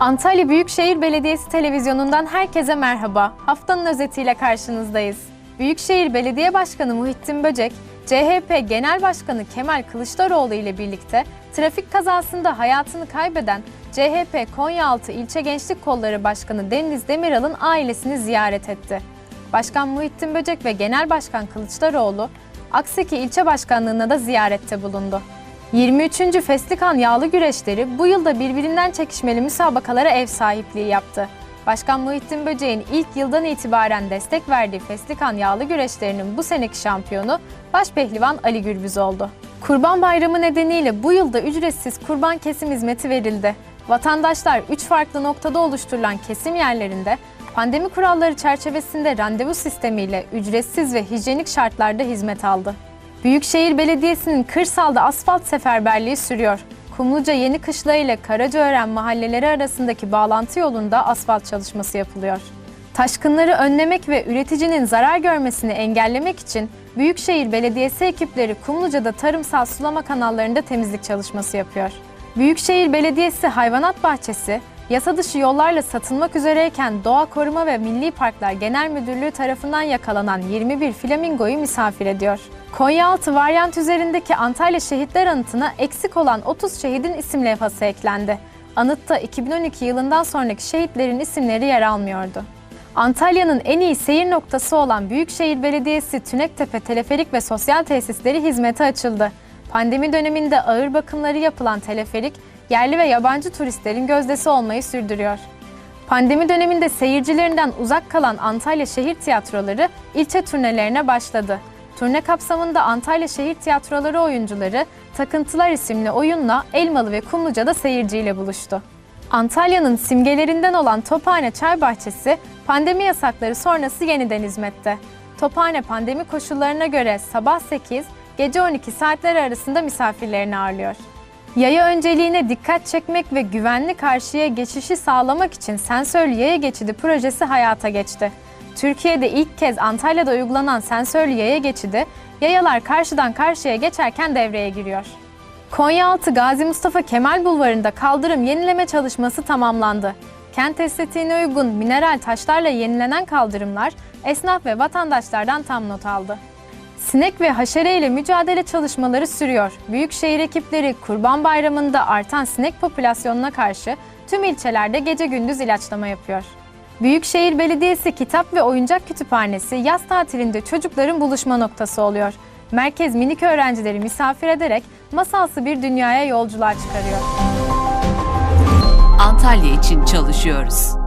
Antalya Büyükşehir Belediyesi televizyonundan herkese merhaba. Haftanın özetiyle karşınızdayız. Büyükşehir Belediye Başkanı Muhittin Böcek, CHP Genel Başkanı Kemal Kılıçdaroğlu ile birlikte trafik kazasında hayatını kaybeden CHP Konyaaltı İlçe Gençlik Kolları Başkanı Deniz Demiral'ın ailesini ziyaret etti. Başkan Muhittin Böcek ve Genel Başkan Kılıçdaroğlu, Akseki İlçe Başkanlığı'na da ziyarette bulundu. 23. Feslikan Yağlı Güreşleri bu yılda birbirinden çekişmeli müsabakalara ev sahipliği yaptı. Başkan Muhittin Böceğin ilk yıldan itibaren destek verdiği Feslikan Yağlı Güreşleri'nin bu seneki şampiyonu Başpehlivan Ali Gürbüz oldu. Kurban Bayramı nedeniyle bu yılda ücretsiz kurban kesim hizmeti verildi. Vatandaşlar 3 farklı noktada oluşturulan kesim yerlerinde pandemi kuralları çerçevesinde randevu sistemiyle ücretsiz ve hijyenik şartlarda hizmet aldı. Büyükşehir Belediyesi'nin kırsalda asfalt seferberliği sürüyor. Kumluca Yeni Kışla ile Karacaören mahalleleri arasındaki bağlantı yolunda asfalt çalışması yapılıyor. Taşkınları önlemek ve üreticinin zarar görmesini engellemek için Büyükşehir Belediyesi ekipleri Kumluca'da tarımsal sulama kanallarında temizlik çalışması yapıyor. Büyükşehir Belediyesi Hayvanat Bahçesi, yasa dışı yollarla satılmak üzereyken Doğa Koruma ve Milli Parklar Genel Müdürlüğü tarafından yakalanan 21 flamingoyu misafir ediyor. Konyaaltı varyant üzerindeki Antalya Şehitler Anıtı'na eksik olan 30 şehidin isim levhası eklendi. Anıtta 2012 yılından sonraki şehitlerin isimleri yer almıyordu. Antalya'nın en iyi seyir noktası olan Büyükşehir Belediyesi Tünektepe Teleferik ve Sosyal Tesisleri hizmete açıldı. Pandemi döneminde ağır bakımları yapılan teleferik, yerli ve yabancı turistlerin gözdesi olmayı sürdürüyor. Pandemi döneminde seyircilerinden uzak kalan Antalya Şehir Tiyatroları ilçe turnelerine başladı. Turne kapsamında Antalya Şehir Tiyatroları oyuncuları Takıntılar isimli oyunla Elmalı ve Kumluca'da seyirciyle buluştu. Antalya'nın simgelerinden olan Tophane Çay Bahçesi pandemi yasakları sonrası yeniden hizmette. Tophane pandemi koşullarına göre sabah 8, gece 12 saatleri arasında misafirlerini ağırlıyor. Yaya önceliğine dikkat çekmek ve güvenli karşıya geçişi sağlamak için sensörlü yaya geçidi projesi hayata geçti. Türkiye'de ilk kez Antalya'da uygulanan sensörlü yaya geçidi, yayalar karşıdan karşıya geçerken devreye giriyor. Konyaaltı Gazi Mustafa Kemal Bulvarı'nda kaldırım yenileme çalışması tamamlandı. Kent estetiğine uygun mineral taşlarla yenilenen kaldırımlar esnaf ve vatandaşlardan tam not aldı. Sinek ve haşere ile mücadele çalışmaları sürüyor. Büyükşehir ekipleri Kurban Bayramı'nda artan sinek popülasyonuna karşı tüm ilçelerde gece gündüz ilaçlama yapıyor. Büyükşehir Belediyesi Kitap ve Oyuncak Kütüphanesi yaz tatilinde çocukların buluşma noktası oluyor. Merkez minik öğrencileri misafir ederek masalsı bir dünyaya yolculuğa çıkarıyor. Antalya için çalışıyoruz.